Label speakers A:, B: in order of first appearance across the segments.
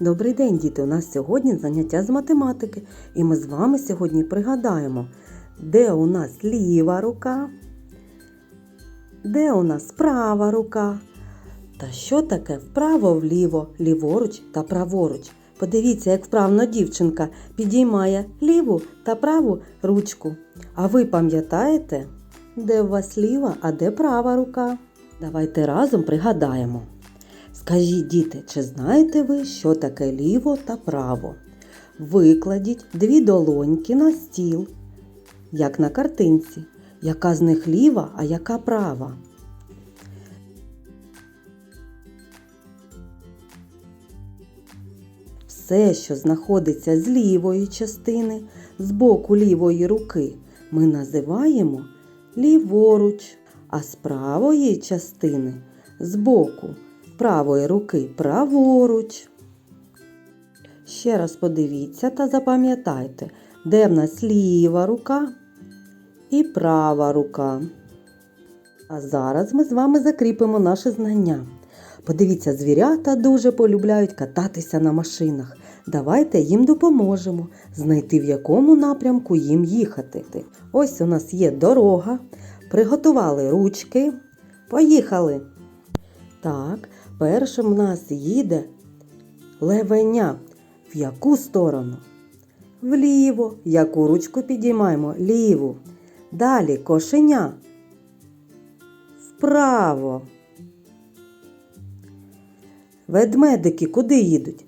A: Добрий день, діти! У нас сьогодні заняття з математики, і ми з вами сьогодні пригадаємо, де у нас ліва рука, де у нас права рука, та що таке вправо-вліво, ліворуч та праворуч. Подивіться, як вправно дівчинка підіймає ліву та праву ручку. А ви пам'ятаєте, де у вас ліва, а де права рука? Давайте разом пригадаємо. Скажіть, діти, чи знаєте ви, що таке ліво та право? Викладіть дві долоньки на стіл, як на картинці. Яка з них ліва, а яка права? Все, що знаходиться з лівої частини, з боку лівої руки, ми називаємо ліворуч, а з правої частини з боку правої руки праворуч. Ще раз подивіться та запам'ятайте, де в нас ліва рука і права рука. А зараз ми з вами закріпимо наше знання. Подивіться, звірята дуже полюбляють кататися на машинах. Давайте їм допоможемо знайти в якому напрямку їм їхати. Ось у нас є дорога. Приготували ручки. Поїхали! Так, першим нас їде левеня. В яку сторону? Вліво. Яку ручку підіймаємо? Ліву. Далі кошеня. Вправо. Ведмедики куди їдуть?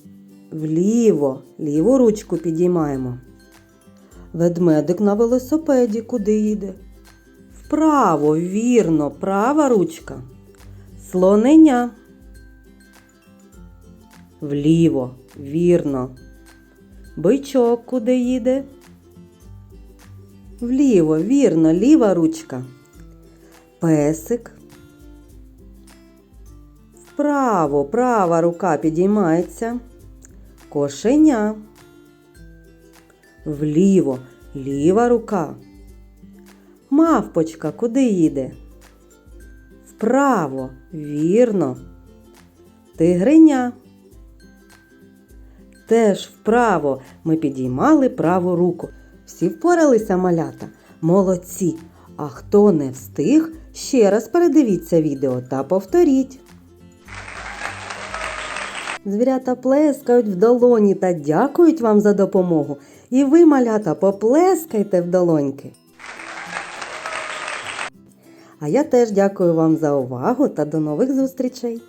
A: Вліво. Ліву ручку підіймаємо. Ведмедик на велосипеді куди їде? Вправо, вірно, права ручка. Слоненя. Вліво, вірно. Бичок куди їде? Вліво, вірно, ліва ручка. Песик. Вправо, права рука підіймається. Кошеня. Вліво, ліва рука. Мавпочка куди їде? Вправо, вірно. Тигриня. Теж вправо ми підіймали праву руку. Всі впоралися малята? Молодці. А хто не встиг, ще раз передивіться відео та повторіть. Звірята плескають в долоні та дякують вам за допомогу. І ви, малята, поплескайте в долоньки. А я теж дякую вам за увагу та до нових зустрічей!